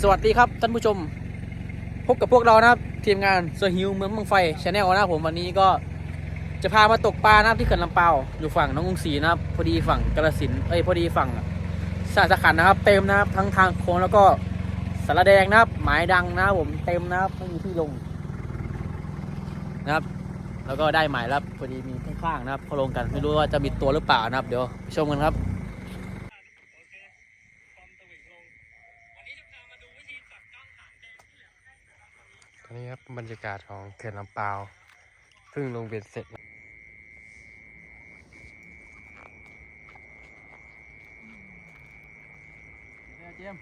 สวัสดีครับท่านผู้ชม พบกับพวกเรานะครับ ทีมงานเซอร์ฮิวเมืองเมืองไฟชาแนลนะครับผมวันนี้ก็จะพามาตกปลานะครับที่เขื่อนลำเปาวอยู่ฝั่งน้องกรุงศรีนะครับ พอดีฝั่งกาฬสินเอ้ยพอดีฝั่งสาสขันนะครับ เต็มนะครับทั้งทางโค้งแล้วก็สารแดงนะครับ หมายดังนะครับผมเต็มนะครับไม่มีที่ลงนะครับ แล้วก็ได้หมายแล้วพอดีมีข้างๆนะครับเขาลงกันไม่รู้ว่าจะมีตัวหรือเปล่านะครับ เดี๋ยวไปชมกันครับ ตอนนี้ ครับบรรยากาศของเขื่อนลำปาวเพิ่งลงเบ็ดเสร็จ เจม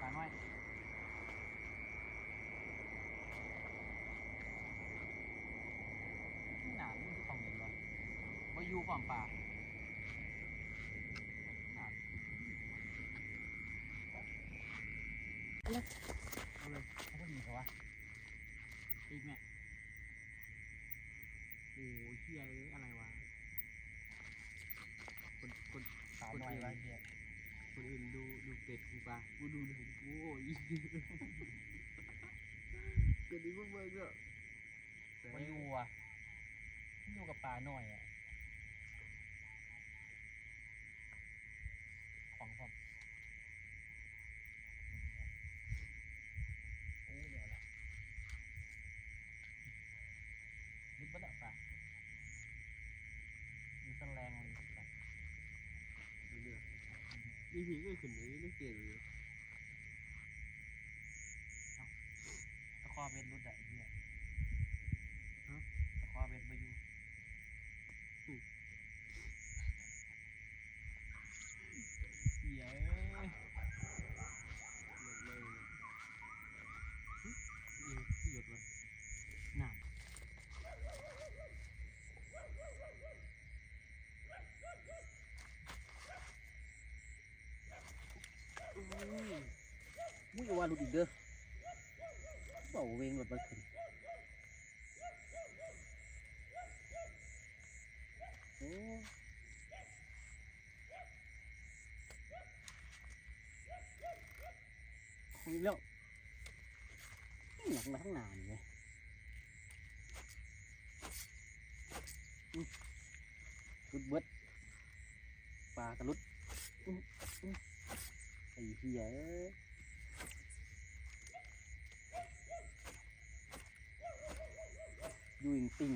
ปลาน้อยนี่หนานี่คือของเห็นวะว่าอยู่ความป่า เลยเอาเลยเอาพวกนี้เขาวะอีกเนี่ยโอ้ยเฮียเอ้ยอะไรวะคนคนสาวน้อยวะเฮียคนอื่นดูดูเป็ดกูปะกูดูดูกูโอ้ยเป็ดนี่พวกมึงอะมาอยู่อะอยู่กับปลาหน่อยอะของผมโอ้เดี๋ยวละนิดบ้าละปะมีสันแรงเลยปะ นี่พี่ก็ขึ้นนี้ไม่เก่ยนเลยตะคอเบ็ดรุดอะไอ้เหี้ยตะคอเบ็ดมาอยู่เหี้ยเอ้ย หยุดเลย หนัก มุ้ยว่าหลุดอีกเด้อเบาเวงหลุดมาขึ้นโอ้ของอีกแล้วหนักมาทั้งนานเลยอืมรุดเบิดปลากระลุดอื้ออื้อไอ้เหี้ย เอ้ยปิง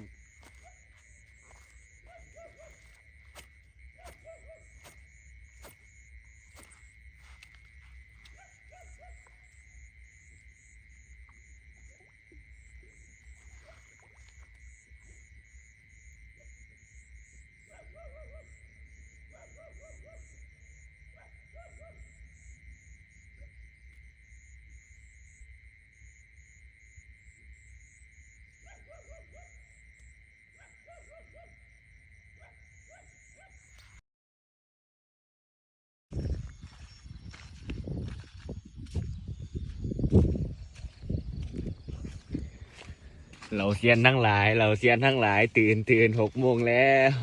เราเซียนทั้งหลาย เราเซียนทั้งหลาย ตื่นตื่นหกโมงแล้ว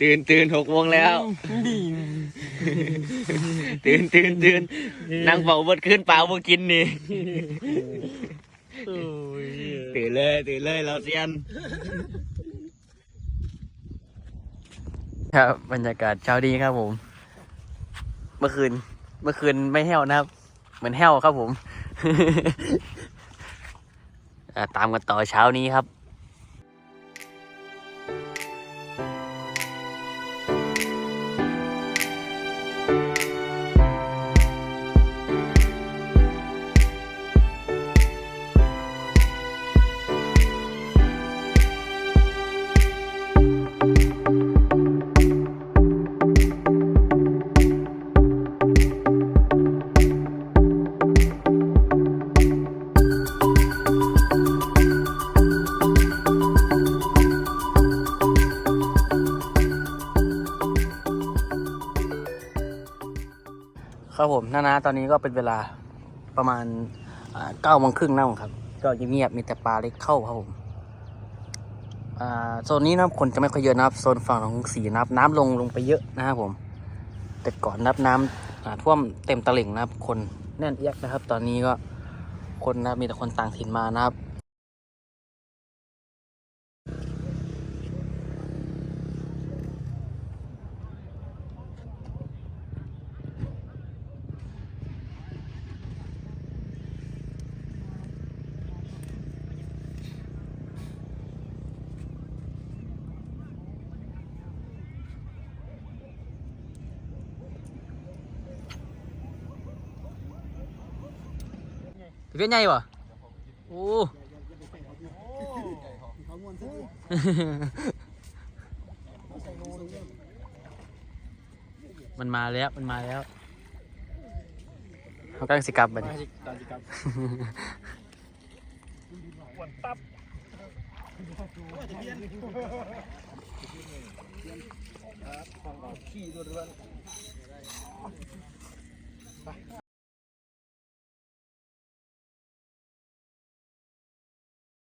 ตื่นตื่นหกโมงแล้ว ตื่นตื่นตื่นนั่งเฝ้าเบดขึ้นเปล่าบ่กินนี่โอ้ยตื่นเลยตื่นเลยเราเซียน ครับบรรยากาศเช้าดีครับผม เมื่อคืน เมื่อคืนไม่แห้วนะครับ เหมือนแห้วครับผมอ่า ตามกันต่อเช้านี้ครับ ครับผมนานาตอนนี้ก็เป็นเวลาประมาณเก้าโมงครึ่งแล้วครับ ก็เงียบมีแต่ปลาเล็กเข้าครับผมโซนนี้นะคนจะไม่ค่อยเยอะนะครับโซนฝั่งของกรุงศรีนะครับน้ำลงลงไปเยอะนะครับผม แต่ก่อนนับน้ำอ่าท่วมเต็มตลิ่งนะครับ คนแน่นเอียดนะครับ ตอนนี้ก็คนนะมีแต่คนต่างถิ่นมานะครับ เวียนใหญ่ปะโอ้มันมาแล้วมันมาแล้วเขากำลังสิกลับบัดนี้